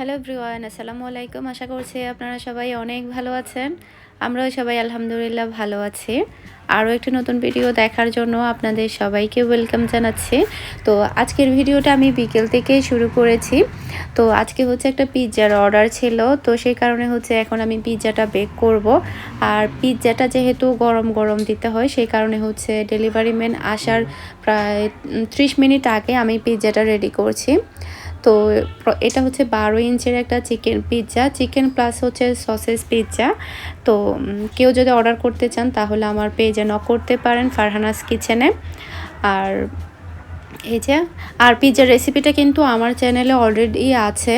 Hello everyone আসসালামু আলাইকুম আশা করছি আপনারা সবাই অনেক ভালো আছেন আমরাও সবাই আলহামদুলিল্লাহ ভালো আছি আরও একটি নতুন ভিডিও দেখার জন্য আপনাদের সবাইকে ওয়েলকাম জানাচ্ছি তো আজকের ভিডিওটা আমি বিকেল থেকে শুরু করেছি তো আজকে হচ্ছে একটা পিৎজার অর্ডার ছিল তো সেই কারণে হচ্ছে এখন আমি পিৎজাটা বেক করব আর পিৎজাটা যেহেতু গরম গরম দিতে হয় সেই কারণে হচ্ছে ডেলিভারি ম্যান আসার প্রায় ত্রিশ মিনিট আগে আমি পিৎজাটা রেডি করছি তো এটা হচ্ছে বারো ইঞ্চের একটা চিকেন পিৎজা। চিকেন প্লাস হচ্ছে সসেস পিৎজা। তো কেউ যদি অর্ডার করতে চান তাহলে আমার পেজে নক করতে পারেন ফারহানাস কিচেনে। আর এই যে, আর পিৎজার রেসিপিটা কিন্তু আমার চ্যানেলে অলরেডি আছে।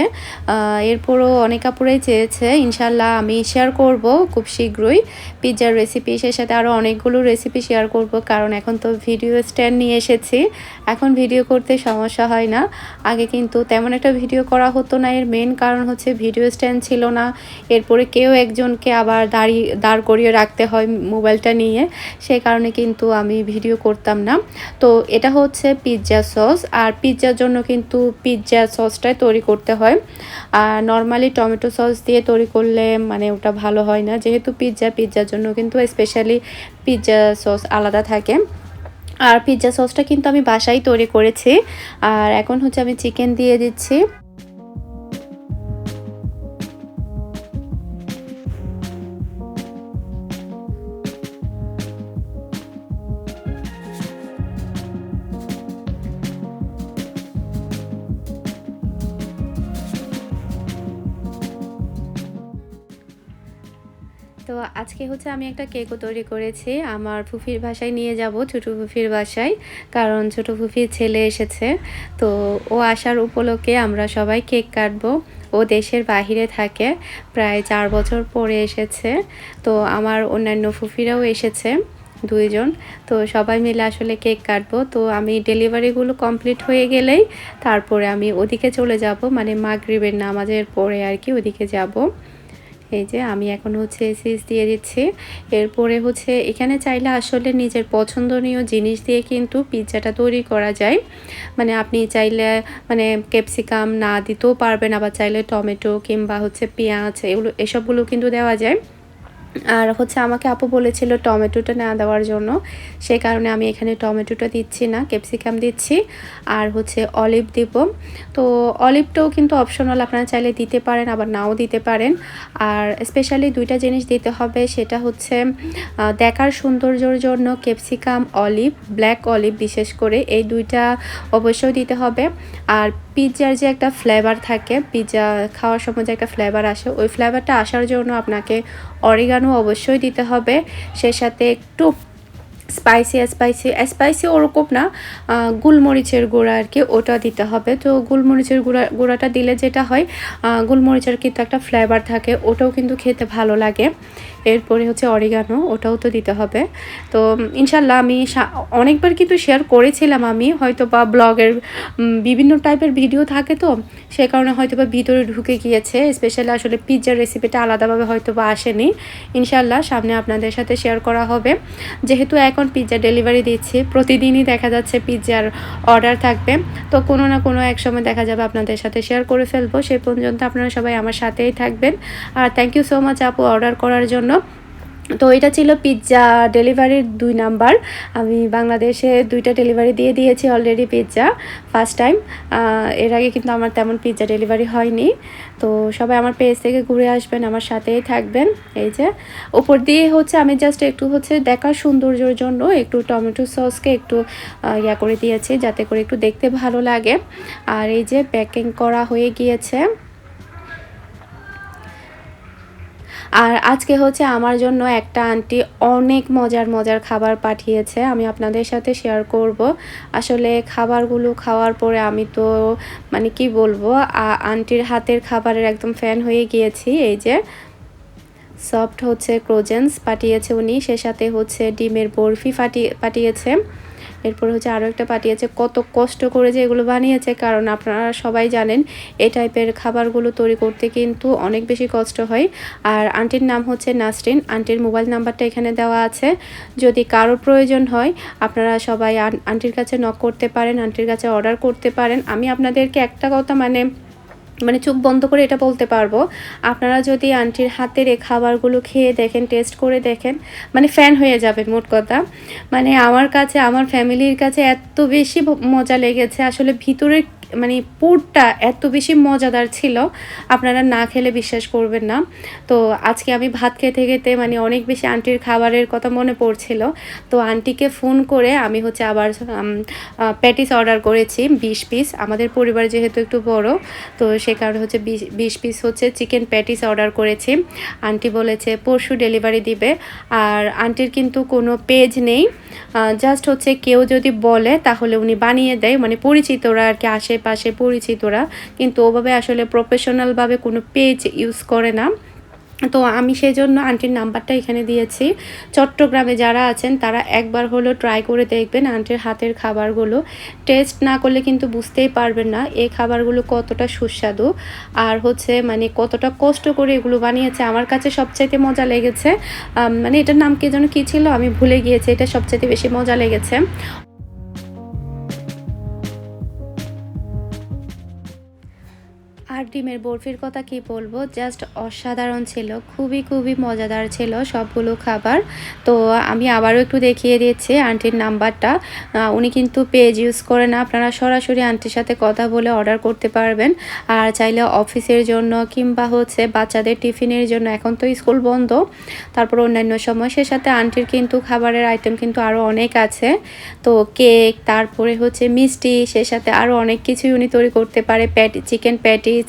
এরপরও অনেক কাপড়েই চেয়েছে। ইনশাল্লাহ আমি শেয়ার করব খুব শীঘ্রই পিৎজার রেসিপি সে সাথে আরও অনেকগুলো রেসিপি শেয়ার করব, কারণ এখন তো ভিডিও স্ট্যান্ড নিয়ে এসেছি। এখন ভিডিও করতে সমস্যা হয় না। আগে কিন্তু তেমন একটা ভিডিও করা হতো না। এর মেন কারণ হচ্ছে ভিডিও স্ট্যান্ড ছিল না। এরপরে কেউ একজনকে আবার দাঁড়িয়ে দাঁড় করিয়ে রাখতে হয় মোবাইলটা নিয়ে। সেই কারণে কিন্তু আমি ভিডিও করতাম না। তো এটা হচ্ছে পিৎজা পিৎজা সস আর পিৎজার জন্য কিন্তু পিৎজা সসটাই তৈরি করতে হয়। আর নর্মালি টমেটো সস দিয়ে তৈরি করলে মানে ওটা ভালো হয় না। যেহেতু পিৎজা পিৎজার জন্য কিন্তু স্পেশালি পিৎজা সস আলাদা থাকে। আর পিৎজা সসটা কিন্তু আমি বাসায় তৈরি করেছি। আর এখন হচ্ছে আমি চিকেন দিয়ে দিচ্ছি। আমি একটা কেকও তৈরি করেছি। আমার ফুফির বাসায় নিয়ে যাব, ছোটো ফুফির বাসায়, কারণ ছোটো ফুফির ছেলে এসেছে। তো ও আসার উপলক্ষে আমরা সবাই কেক কাটবো। ও দেশের বাহিরে থাকে, প্রায় চার বছর পরে এসেছে। তো আমার অন্যান্য ফুফিরাও এসেছে, দুইজন। তো সবাই মিলে আসলে কেক কাটবো। তো আমি ডেলিভারিগুলো কমপ্লিট হয়ে গেলেই তারপরে আমি ওদিকে চলে যাব মানে মাগরিবের নামাজের পরে আর কি ওদিকে যাব। এই যে আমি এখন হচ্ছে সিস দিয়ে দিচ্ছি। এরপরে হচ্ছে এখানে চাইলে আসলে নিজের পছন্দনীয় জিনিস দিয়ে কিন্তু পিৎজাটা তৈরি করা যায়। মানে আপনি চাইলে মানে ক্যাপসিকাম না দিতেও পারবেন, আবার চাইলে টমেটো কিংবা হচ্ছে পেঁয়াজ, এগুলো, এসবগুলো কিন্তু দেওয়া যায়। আর হচ্ছে আমাকে আপু বলেছিল টমেটোটা না দেওয়ার জন্য। সেই কারণে আমি এখানে টমেটোটা দিচ্ছি না, ক্যাপসিকাম দিচ্ছি আর হচ্ছে অলিভ দিব। তো অলিভটাও কিন্তু অপশনাল আপনারা চাইলে দিতে পারেন, আবার নাও দিতে পারেন। আর স্পেশালি দুইটা জিনিস দিতে হবে, সেটা হচ্ছে দেখার সৌন্দর্যর জন্য ক্যাপসিকাম, অলিভ ব্ল্যাক অলিভ বিশেষ করে, এই দুইটা অবশ্যই দিতে হবে। আর পিৎজার যে একটা ফ্লেভার থাকে, পিৎজা খাওয়ার সময় যে একটা ফ্লেভার আসে, ওই ফ্লেভারটা আসার জন্য আপনাকে অরিগানো অবশ্যই দিতে হবে। সে সাথে একটু স্পাইসি স্পাইসি স্পাইসি ওরকম না গুলমরিচের গুঁড়া আর কি, ওটা দিতে হবে। তো গুলমরিচের গুঁড়া, গুঁড়াটা দিলে যেটা হয় গুলমরিচের কিন্তু একটা ফ্লেভার থাকে, ওটাও কিন্তু খেতে ভালো লাগে। এরপরে হচ্ছে অরিগানো ওটাও তো দিতে হবে। তো ইনশাল্লাহ আমি অনেকবার কিন্তু শেয়ার করেছিলাম আমি, হয়তো বা ব্লগের বিভিন্ন টাইপের ভিডিও থাকে তো, সে কারণে হয়তো বা ভিতরে ঢুকে গিয়েছে স্পেশালি আসলে পিৎজার রেসিপিটা আলাদাভাবে হয়তো বা আসেনি। ইনশাল্লাহ সামনে আপনাদের সাথে শেয়ার করা হবে। যেহেতু এখন পিৎজা ডেলিভারি দিচ্ছি। প্রতিদিনই দেখা যাচ্ছে পিৎজার অর্ডার থাকবে। তো কোনো না কোনো এক সময় দেখা যাবে আপনাদের সাথে শেয়ার করে ফেলব। সেই পর্যন্ত আপনারা সবাই আমার সাথেই থাকবেন। আর থ্যাংক ইউ সো মাচ আপু অর্ডার করার জন্য। তো এটা ছিল পিৎজা ডেলিভারির দুই নাম্বার। আমি বাংলাদেশে দুইটা ডেলিভারি দিয়ে দিয়েছি অলরেডি পিৎজা ফার্স্ট টাইম এর আগে কিন্তু আমার তেমন পিৎজা ডেলিভারি হয়নি। তো সবাই আমার পেজ থেকে ঘুরে আসবেন, আমার সাথেই থাকবেন। এই যে, উপর দিয়ে হচ্ছে আমি জাস্ট একটু হচ্ছে দেখার সৌন্দর্যের জন্য একটু টমেটো সসকে একটু ইয়া করে দিয়েছি যাতে করে একটু দেখতে ভালো লাগে। আর এই যে প্যাকিং করা হয়ে গিয়েছে। আর আজকে হচ্ছে আমার জন্য একটা আন্টি অনেক মজার মজার খাবার পাঠিয়েছে। আমি আপনাদের সাথে শেয়ার করব। আসলে খাবারগুলো খাওয়ার পরে আমি তো মানে কি বলব আন্টির হাতের খাবারের একদম ফ্যান হয়ে গিয়েছি। এই যে সফট হচ্ছে ক্রোজেন্স পাঠিয়েছে উনি, সে সাথে হচ্ছে ডিমের বরফি পাঠিয়ে পাঠিয়েছে। এরপর হচ্ছে আরও একটা পাঠিয়েছে কত কষ্ট করে যে এগুলো বানিয়েছে, কারণ আপনারা সবাই জানেন এই টাইপের খাবারগুলো তৈরি করতে কিন্তু অনেক বেশি কষ্ট হয়। আর আন্টির নাম হচ্ছে নাসরিন, আন্টির মোবাইল নাম্বারটা এখানে দেওয়া আছে। যদি কারোর প্রয়োজন হয়, আপনারা সবাই আন্টির কাছে নক করতে পারেন, আন্টির কাছে অর্ডার করতে পারেন। আমি আপনাদেরকে একটা কথা মানে মানে চোখ বন্ধ করে এটা বলতে পারব। আপনারা যদি আন্টির হাতের এই খাবারগুলো খেয়ে দেখেন টেস্ট করে দেখেন মানে ফ্যান হয়ে যাবেন মোট কথা। মানে আমার কাছে, আমার ফ্যামিলির কাছে এত বেশি মজা লেগেছে। আসলে ভিতরের মানে পুরটা এত বেশি মজাদার ছিল, আপনারা না খেলে বিশ্বাস করবেন না। তো আজকে আমি ভাত খেতে খেতে মানে অনেক বেশি আন্টির খাবারের কথা মনে পড়ছিল। তো আন্টিকে ফোন করে আমি হচ্ছে আবার প্যাটিস অর্ডার করেছি, বিশ পিস আমাদের পরিবার যেহেতু একটু বড়, তো সে কারণে হচ্ছে বিশ পিস হচ্ছে চিকেন প্যাটিস অর্ডার করেছি। আন্টি বলেছে, পরশু ডেলিভারি দিবে। আর আন্টির কিন্তু কোনো পেজ নেই। জাস্ট হচ্ছে কেউ যদি বলে তাহলে উনি বানিয়ে দেয় মানে পরিচিতরা আর কি আশেপাশে পরিচিতরা, কিন্তু ওভাবে আসলে প্রফেশনালভাবে কোনো পেজ ইউজ করে না। তো আমি সেই জন্য আন্টির নাম্বারটা এখানে দিয়েছি। চট্টগ্রামে যারা আছেন, তারা একবার হলো ট্রাই করে দেখবেন আন্টির হাতের খাবারগুলো। টেস্ট না করলে কিন্তু বুঝতেই পারবেন না এই খাবারগুলো কতটা সুস্বাদু আর হচ্ছে মানে কতটা কষ্ট করে এগুলো বানিয়েছে। আমার কাছে সবচাইতে মজা লেগেছে মানে এটার নাম কি যেন কী ছিল? আমি ভুলে গিয়েছি, এটা সবচাইতে বেশি মজা লেগেছে। ডিমের বরফির কথা কি বলব? জাস্ট অসাধারণ ছিল, খুবই খুবই মজাদার ছিল সবগুলো খাবার। তো আমি আবারও একটু দেখিয়ে দিচ্ছি আন্টির নাম্বারটা। উনি কিন্তু পেজ ইউজ করে না, আপনারা সরাসরি আন্টির সাথে কথা বলে অর্ডার করতে পারবেন। আর চাইলে অফিসের জন্য কিংবা হচ্ছে বাচ্চাদের টিফিনের জন্য, এখন তো স্কুল বন্ধ। তারপর অন্যান্য সময় সে সাথে আন্টির কিন্তু খাবারের আইটেম কিন্তু আরও অনেক আছে। তো কেক তারপরে হচ্ছে মিষ্টি, সে সাথে আরও অনেক কিছুই উনি তৈরি করতে পারে প্যাটি চিকেন প্যাটিস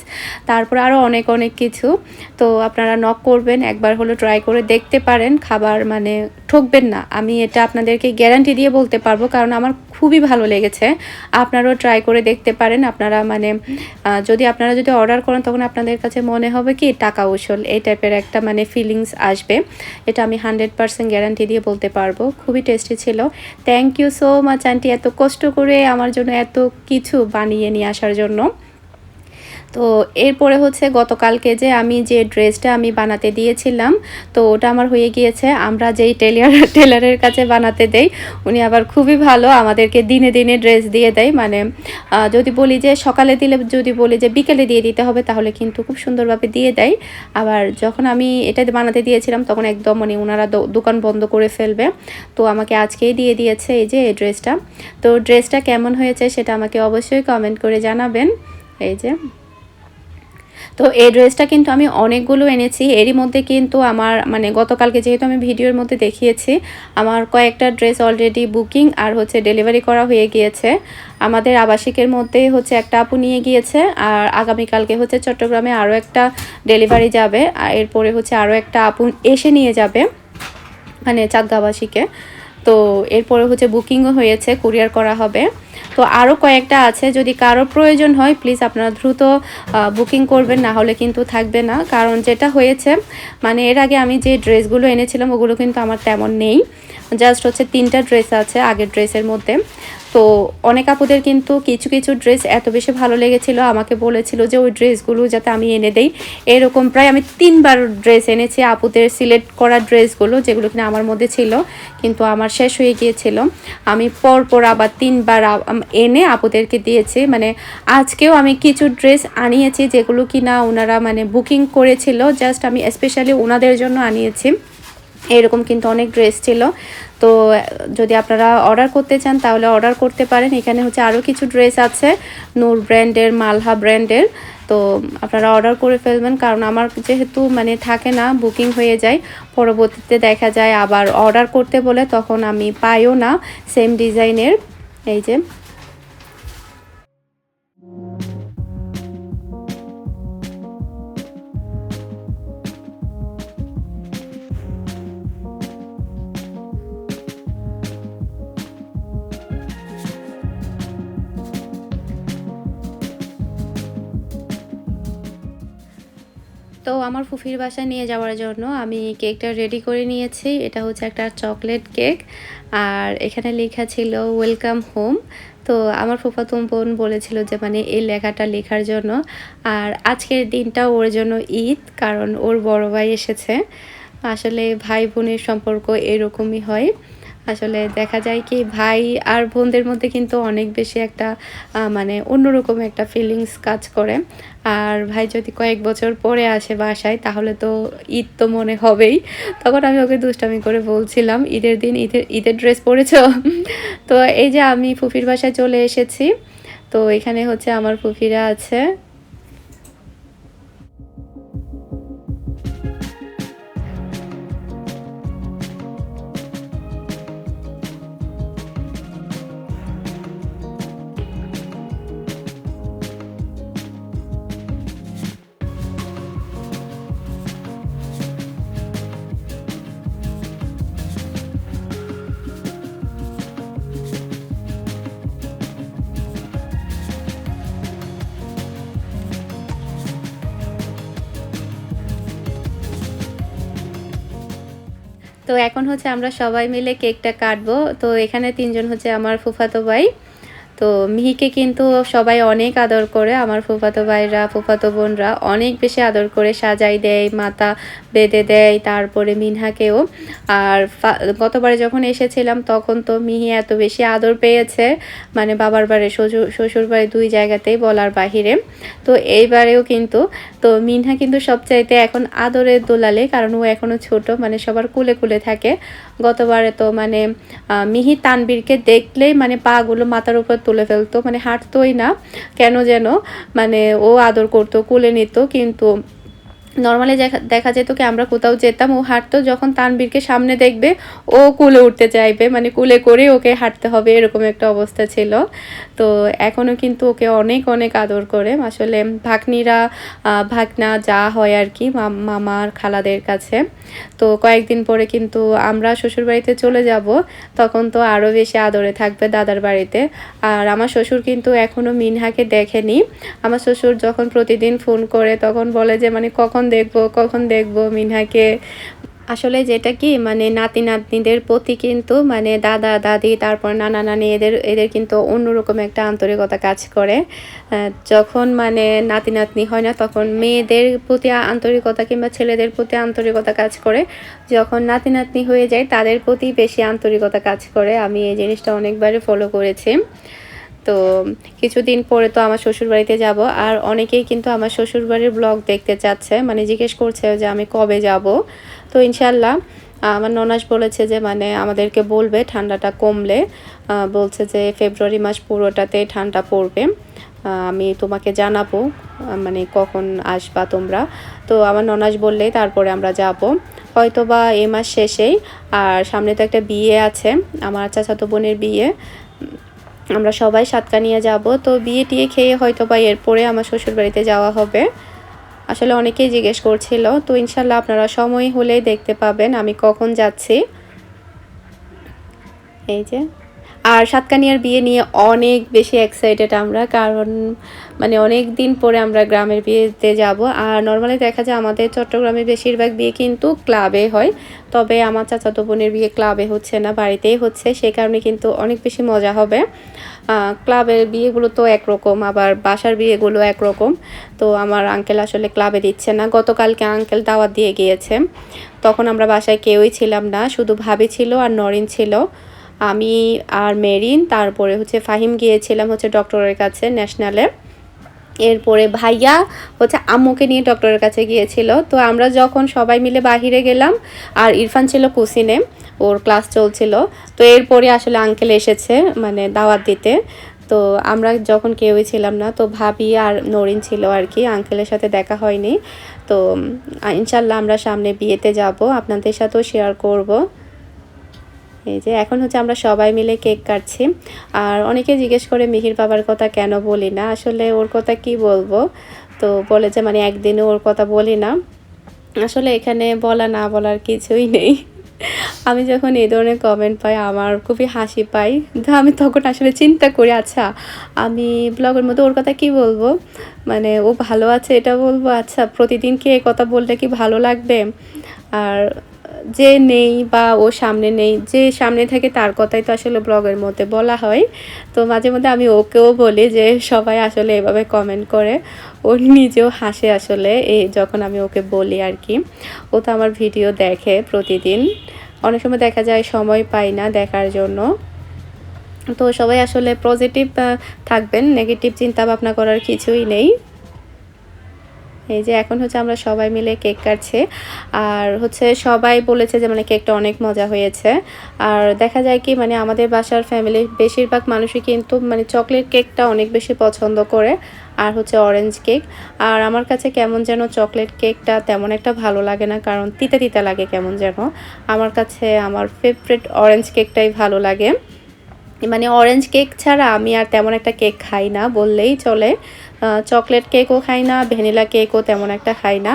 তারপর আরও অনেক অনেক কিছু। তো আপনারা নক করবেন, একবার হলো ট্রাই করে দেখতে পারেন। খাবার মানে ঠকবেন না। আমি এটা আপনাদেরকে গ্যারান্টি দিয়ে বলতে পারব, কারণ আমার খুবই ভালো লেগেছে। আপনারাও ট্রাই করে দেখতে পারেন। আপনারা মানে যদি আপনারা যদি অর্ডার করেন, তখন আপনাদের কাছে মনে হবে কি, টাকা উসল। এই টাইপের একটা মানে ফিলিংস আসবে। এটা আমি হান্ড্রেড পার্সেন্ট গ্যারান্টি দিয়ে বলতে পারব। খুবই টেস্টি ছিল। Thank you so much aunty এত কষ্ট করে আমার জন্য এত কিছু বানিয়ে নিয়ে আসার জন্য। তো এরপরে হচ্ছে গতকালকে যে আমি যে ড্রেসটা আমি বানাতে দিয়েছিলাম, তো ওটা আমার হয়ে গিয়েছে। আমরা যেই টেলার, টেলারের কাছে বানাতে দেই, উনি আবার খুবই ভালো আমাদেরকে দিনে দিনে ড্রেস দিয়ে দেয়। মানে যদি বলি যে সকালে দিলে, যদি বলি যে বিকেলে দিয়ে দিতে হবে, তাহলে কিন্তু খুব সুন্দরভাবে দিয়ে দেয়। আবার যখন আমি এটা বানাতে দিয়েছিলাম, তখন একদম মানে ওনারা দোকান বন্ধ করে ফেলবে। তো আমাকে আজকেই দিয়ে দিয়েছে এই যে এই ড্রেসটা। তো ড্রেসটা কেমন হয়েছে সেটা আমাকে অবশ্যই কমেন্ট করে জানাবেন। এই যে। তো এই ড্রেসটা কিন্তু আমি অনেকগুলো এনেছি। এরই মধ্যে কিন্তু আমার মানে গতকালকে যেহেতু আমি ভিডিওর মধ্যে দেখিয়েছি, আমার কয়েকটা ড্রেস অলরেডি বুকিং আর হচ্ছে ডেলিভারি করা হয়ে গিয়েছে। আমাদের আবাসিকের মধ্যে হচ্ছে একটা আপু নিয়ে গিয়েছে আর আগামীকালকে হচ্ছে চট্টগ্রামে আরও একটা ডেলিভারি যাবে। আর এরপরে হচ্ছে আরও একটা আপু এসে নিয়ে যাবে মানে চাঁদগাবাসীকে তো এরপরে হচ্ছে বুকিংও হয়েছে, কুরিয়ার করা হবে। তো আরও কয়েকটা আছে, যদি কারও প্রয়োজন হয় প্লিজ আপনারা দ্রুত বুকিং করবেন, না হলে কিন্তু থাকবে না। কারণ যেটা হয়েছে মানে এর আগে আমি যে ড্রেসগুলো এনেছিলাম, ওগুলো কিন্তু আমার তেমন নেই। জাস্ট হচ্ছে তিনটা ড্রেস আছে আগের ড্রেসের মধ্যে। তো অনেক আপুদের কিন্তু কিছু কিছু ড্রেস এত বেশি ভালো লেগেছিল, আমাকে বলেছিল যে ওই ড্রেসগুলো যাতে আমি এনে দেই। এরকম প্রায় আমি তিনবার ড্রেস এনেছি আপুদের সিলেক্ট করা ড্রেসগুলো, যেগুলো কিনা আমার মধ্যে ছিল, কিন্তু আমার শেষ হয়ে গিয়েছিল। আমি পর পর আবার তিনবার এনে আপুদেরকে দিয়েছি। মানে আজকেও আমি কিছু ড্রেস আনিয়েছি যেগুলো কিনা ওনারা মানে বুকিং করেছিল, জাস্ট আমি স্পেশালি ওনাদের জন্য আনিয়েছি। এরকম কিন্তু অনেক ড্রেস ছিল। তো, যদি আপনারা অর্ডার করতে চান, তাহলে অর্ডার করতে পারেন। এখানে হচ্ছে আরও কিছু ড্রেস আছে নূর ব্র্যান্ডের মালহা ব্র্যান্ডের তো, আপনারা অর্ডার করে ফেলবেন, কারণ আমার যেহেতু মানে থাকে না বুকিং হয়ে যায়, পরবর্তীতে দেখা যায় আবার অর্ডার করতে বলে, তখন আমি পাইও না সেম ডিজাইনের এই যে ফুফির বাসায় নিয়ে যাওয়ার জন্য আমি কেকটা রেডি করে নিয়েছি। এটা হচ্ছে একটা চকলেট কেক। আর এখানে লেখা ছিল ওয়েলকাম হোম তো আমার ফুফাতো বোন বলেছিল যে মানে এই লেখাটা লেখার জন্য। আর আজকের দিনটা ওর জন্য ঈদ, কারণ ওর বড় ভাই এসেছে। আসলে ভাই বোনের সম্পর্ক এরকমই হয়। আসলে দেখা যায় কি, ভাই আর বোনদের মধ্যে কিন্তু অনেক বেশি একটা মানে অন্যরকম একটা ফিলিংস কাজ করে। আর ভাই যদি কয়েক বছর পরে আসে বাসায়, তাহলে তো ঈদ তো মনে হবেই। তখন আমি ওকে দুষ্টামি করে বলছিলাম, ঈদের দিন ঈদের ঈদের ড্রেস পরেছ? তো এই যে আমি ফুফির বাসায় চলে এসেছি, তো এখানে হচ্ছে আমার ফুফিরা আছে। তো এখন হচ্ছে আমরা সবাই মিলে কেকটা কাটবো। তো এখানে তিনজন হচ্ছে আমার ফুফাতো ভাই। তো মিহিকে কিন্তু সবাই অনেক আদর করে, আমার ফুফাতো ভাইরা, ফুফাতো বোনরা অনেক বেশি আদর করে সাজাই দেয়, মাথা বেঁধে দেয়, তারপরে মিনহাকেও। আর গতবারে যখন এসেছিলাম তখন তো মিহি এত বেশি আদর পেয়েছে মানে বাবার বাড়ি, শ্বশুর বাড়ি দুই জায়গাতেই বলার বাহিরে। তো এইবারেও কিন্তু, তো মিনহা কিন্তু সবচাইতে এখন আদরের দোলালে, কারণ ও এখনও ছোট মানে সবার কুলে কুলে থাকে। গতবারে তো মানে মিহি তানবীরকে দেখলেই মানে পাগুলো মাথার উপর তুলে ফেলতো মানে হাঁটতোই না, কেন যেন মানে ও আদর করতো, কুলে নিত, কিন্তু নর্মালি দেখা যেত কি আমরা কোথাও যেতাম, ও হাঁটতো, যখন তানবীরকে সামনে দেখবে, ও কুলে উঠতে চাইবে মানে কুলে করে ওকে হাঁটতে হবে, এরকম একটা অবস্থা ছিল। তো এখনও কিন্তু ওকে অনেক অনেক আদর করে। আসলে ভাগ্নিরা ভাগনা যা হয় আর কি মাম- মামার খালাদের কাছে। তো কয়েকদিন পরে কিন্তু আমরা শ্বশুরবাড়িতে চলে যাব, তখন তো আরও বেশি আদরে থাকবে দাদার বাড়িতে। আর আমার শ্বশুর কিন্তু এখনও মিনহাকে দেখেনি। আমার শ্বশুর যখন প্রতিদিন ফোন করে, তখন বলে যে মানে কখন দেখব, কখন দেখব মিনহাকে? আসলে যেটা কি মানে নাতি নাতনিদের প্রতি কিন্তু মানে দাদা, দাদি, তারপর নানা নানি এদের এদের কিন্তু অন্যরকম একটা আন্তরিকতা কাজ করে। যখন মানে নাতি নাতনি হয় না, তখন মেয়েদের প্রতি আন্তরিকতা কিংবা ছেলেদের প্রতি আন্তরিকতা কাজ করে। যখন নাতি নাতনি হয়ে যায়, তাদের প্রতি বেশি আন্তরিকতা কাজ করে। আমি এই জিনিসটা অনেকবারই ফলো করেছি। তো কিছুদিন পরে তো আমার শ্বশুর বাড়িতে যাব, আর অনেকেই কিন্তু আমার শ্বশুর বাড়ির ব্লগ দেখতে চাচ্ছে মানে জিজ্ঞেস করছে যে আমি কবে যাব। তো ইনশাল্লাহ আমার ননাস বলেছে যে মানে আমাদেরকে বলবে, ঠান্ডাটা কমলে বলছে যে ফেব্রুয়ারি মাস পুরোটাতে ঠান্ডা পড়বে। আমি তোমাকে জানাব মানে কখন আসবা তোমরা। তো আমার ননাস বললেই তারপরে আমরা যাব। হয়তো বা এ মাস শেষেই, আর সামনে তো একটা বিয়ে আছে, আমার চাচাতো বোনের বিয়ে। আমরা সবাই সাতকা নিয়ে যাব। তো বিয়ে টিয়ে খেয়ে হয়তো বা এরপরে আমার শ্বশুর বাড়িতে যাওয়া হবে। আসলে অনেকেই জিজ্ঞেস করছিল, তো ইনশাল্লাহ আপনারা সময় হলেই দেখতে পাবেন আমি কখন যাচ্ছি। এই যে। আর সাতকানিয়ার বিয়ে নিয়ে অনেক বেশি এক্সাইটেড আমরা, কারণ মানে অনেক দিন পরে আমরা গ্রামের বিয়েতে যাব। আর নর্মালি দেখা যায় আমাদের চট্টগ্রামে বেশিরভাগ বিয়ে কিন্তু ক্লাবে হয়, তবে আমার চাচাতো বোনের বিয়ে ক্লাবে হচ্ছে না, বাড়িতেই হচ্ছে সেই কারণে কিন্তু অনেক বেশি মজা হবে। ক্লাবের বিয়েগুলো তো একরকম, আবার বাসার বিয়েগুলো একরকম, তো আমার আঙ্কেল আসলে ক্লাবে দিচ্ছে না। গতকালকে আঙ্কেল দাওয়াত দিয়ে গিয়েছে, তখন আমরা বাসায় কেউই ছিলাম না, শুধু ভাবি ছিল আর নরিন ছিল। আমি আর মেরিন, তারপরে হচ্ছে ফাহিম গিয়েছিলাম হচ্ছে ডক্টরের কাছে ন্যাশনালে। এরপরে ভাইয়া হচ্ছে আম্মুকে নিয়ে ডক্টরের কাছে গিয়েছিল। তো আমরা যখন সবাই মিলে বাহিরে গেলাম, আর ইরফান ছিল কুসিনে, ওর ক্লাস চলছিল। তো এরপরে আসলে আঙ্কেল এসেছে মানে দাওয়াত দিতে। তো আমরা যখন কেউই ছিলাম না, তো ভাবি আর নরিন ছিল আর কি আঙ্কেলের সাথে দেখা হয়নি। তো ইনশাল্লাহ আমরা সামনে বিয়েতে যাব, আপনাদের সাথেও শেয়ার করব। এই যে এখন হচ্ছে আমরা সবাই মিলে কেক কাটছি। আর অনেকে জিজ্ঞেস করে, মিহির বাবার কথা কেন বলি না? আসলে ওর কথা কি বলব? তো বলে যে মানে একদিনও ওর কথা বলি না। আসলে এখানে বলা না বলার কিছুই নেই। আমি যখন এই ধরনের কমেন্ট পাই, আমার খুবই হাসি পাই। আমি তখন আসলে চিন্তা করি আচ্ছা আমি ব্লগের মধ্যে ওর কথা কি বলব? মানে ও ভালো আছে, এটা বলব? আচ্ছা প্রতিদিন কি এই কথা বললে কি ভালো লাগবে? আর যে নেই বা ও সামনে নেই, যে সামনে থাকে তার কথাই তো আসলে ব্লগের মধ্যে বলা হয়। তো মাঝে মধ্যে আমি ওকেও বলি যে সবাই আসলে এভাবে কমেন্ট করে। ও নিজেও হাসে আসলে এই যখন আমি ওকে বলি আর কি। ও তো আমার ভিডিও দেখে প্রতিদিন। অনেক সময় দেখা যায় সময় পাই না দেখার জন্য। তো সবাই আসলে পজিটিভ থাকবেন নেগেটিভ চিন্তা ভাবনা করার কিছুই নেই। এই যে এখন হচ্ছে আমরা সবাই মিলে কেক কাটছি। আর হচ্ছে সবাই বলেছে যে মানে কেকটা অনেক মজা হয়েছে। আর দেখা যায় কি মানে আমাদের বাসার ফ্যামিলির বেশিরভাগ মানুষই কিন্তু মানে চকলেট কেকটা অনেক বেশি পছন্দ করে, আর হচ্ছে অরেঞ্জ কেক আর আমার কাছে কেমন যেন চকলেট কেকটা তেমন একটা ভালো লাগে না, কারণ তিতা তিতা লাগে কেমন যেন। আমার কাছে আমার ফেভারিট অরেঞ্জ কেকটাই ভালো লাগে। মানে অরেঞ্জ কেক ছাড়া আমি আর তেমন একটা কেক খাই না, বললেই চলে। চকলেট কেকও খাই না ভ্যানিলা কেকও তেমন একটা খাই না।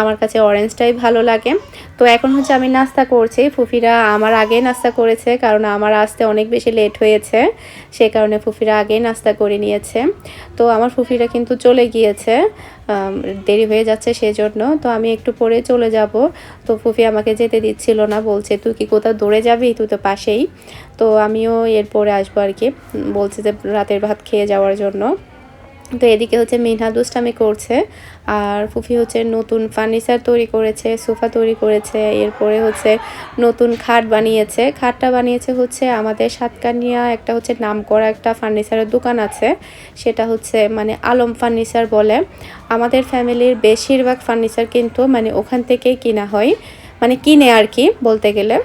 আমার কাছে অরেঞ্জটাই ভালো লাগে। তো এখন হচ্ছে আমি নাস্তা করছি। ফুফিরা আমার আগে নাস্তা করেছে, কারণ আমার আসতে অনেক বেশি লেট হয়েছে। সে কারণে ফুফিরা আগে নাস্তা করে নিয়েছে। তো আমার ফুফিরা কিন্তু চলে গিয়েছে। দেরি হয়ে যাচ্ছে সেজন্য। তো আমি একটু পরে চলে যাব। তো ফুফি আমাকে যেতে দিচ্ছিল না, বলছে, তুই কি কোথাও দৌড়ে যাবি? তুই তো পাশেই। তো আমিও এরপরে আসব আর কি। বলছে যে, রাতের ভাত খেয়ে যাওয়ার জন্য। তো এদিকে হচ্ছে মিনহা দুষ্টামি করছে, আর ফুফি হচ্ছে নতুন ফার্নিচার তৈরি করেছে, সোফা তৈরি করেছে, এরপরে হচ্ছে নতুন খাট বানিয়েছে। খাটটা বানিয়েছে হচ্ছে আমাদের সাতকানিয়া একটা হচ্ছে নাম করা একটা ফার্নিচারের দোকান আছে, সেটা হচ্ছে মানে আলম ফার্নিচার বলে। আমাদের ফ্যামিলির বেশিরভাগ ফার্নিচার কিন্তু মানে ওখান থেকেই কিনা হয় মানে কিনে আর কি বলতে গেলে।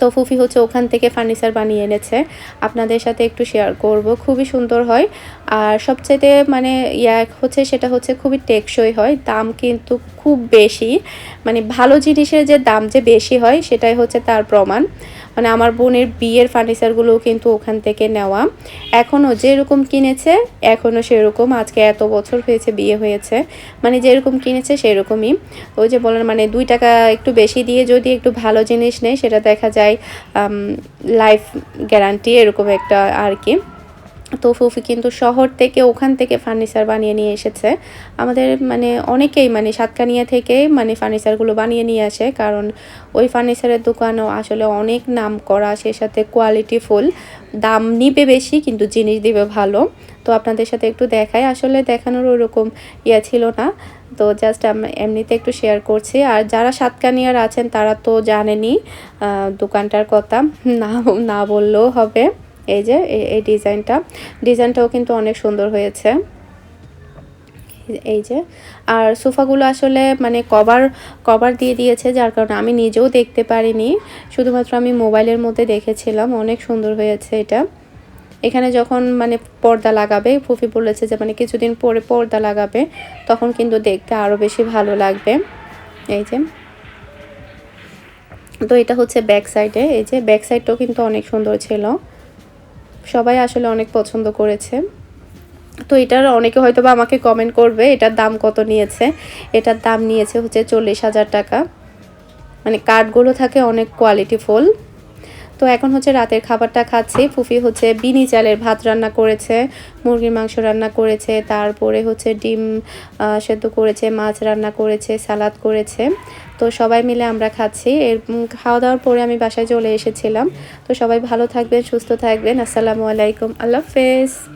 তো ফুফি হচ্ছে ওখান থেকে ফার্নিচার বানিয়ে এনেছে। আপনাদের সাথে একটু শেয়ার করব। খুবই সুন্দর হয়। আর সবচেয়ে মানে ইয়া হচ্ছে, সেটা হচ্ছে খুবই টেকসই হয়। দাম কিন্তু খুব বেশি। মানে ভালো জিনিসের যে দাম যে বেশি হয়, সেটাই হচ্ছে তার প্রমাণ। মানে আমার বোনের বিয়ের ফার্নিচারগুলোও কিন্তু ওখান থেকে নেওয়া। এখনও যেরকম কিনেছে এখনও সেরকম। আজকে এত বছর হয়েছে, বিয়ে হয়েছে। মানে যেরকম কিনেছে, সেরকমই। ওই যে বলেন মানে দুই টাকা একটু বেশি দিয়ে যদি একটু ভালো জিনিস নেয়, সেটা দেখা যায় লাইফ গ্যারান্টি এরকম একটা আর কি। তো ফুফি কিন্তু শহর থেকে ওখান থেকে ফার্নিচার বানিয়ে নিয়ে এসেছে। আমাদের মানে অনেকেই মানে সাতকানিয়া থেকে মানে ফার্নিচারগুলো বানিয়ে নিয়ে আসে, কারণ ওই ফার্নিচারের দোকানও আসলে অনেক নাম করা, সে সাথে কোয়ালিটি ফুল দাম নিবে বেশি, কিন্তু জিনিস দিবে ভালো। তো আপনাদের সাথে একটু দেখাই, আসলে দেখানোর ওরকম ইয়া ছিল না। তো জাস্ট এমনিতে একটু শেয়ার করছি। আর যারা সাতকানিয়ার আছেন, তারা তো জানেনি দোকানটার কথা। না না বললেও হবে। এই যে, এই ডিজাইনটা। ডিজাইনটাও কিন্তু অনেক সুন্দর হয়েছে। এই যে, আর সোফাগুলো আসলে মানে কভার কভার দিয়ে দিয়েছে, যার কারণে আমি নিজেও দেখতে পারিনি। শুধুমাত্র আমি মোবাইলের মধ্যে দেখেছিলাম, অনেক সুন্দর হয়েছে এটা। এখানে যখন মানে পর্দা লাগাবে, ফুফি বলেছে যে মানে কিছুদিন পরে পর্দা লাগাবে, তখন কিন্তু দেখতে আরও বেশি ভালো লাগবে। এই যে। তো এটা হচ্ছে ব্যাক সাইডে, এই যে ব্যাক সাইডটাও কিন্তু অনেক সুন্দর ছিল। সবাই আসলে অনেক পছন্দ করেছে। তো এটার অনেকে হয়তো বা আমাকে কমেন্ট করবে, এটার দাম কত নিয়েছে? এটার দাম নিয়েছে হচ্ছে চল্লিশ হাজার টাকা। মানে কাঠগুলো থাকে অনেক কোয়ালিটি ফুল। তো এখন হচ্ছে রাতের খাবারটা খাচ্ছি। ফুফি হচ্ছে বিনি চালের ভাত রান্না করেছে, মুরগির মাংস রান্না করেছে, তারপরে হচ্ছে ডিম সেদ্ধ করেছে, মাছ রান্না করেছে, সালাদ করেছে। তো সবাই মিলে আমরা খাচ্ছি। এর খাওয়া দাওয়ার পরে আমি বাসায় চলে এসেছিলাম। তো সবাই ভালো থাকবেন, সুস্থ থাকবেন। আসসালামু আলাইকুম। আল্লাহ হাফেজ।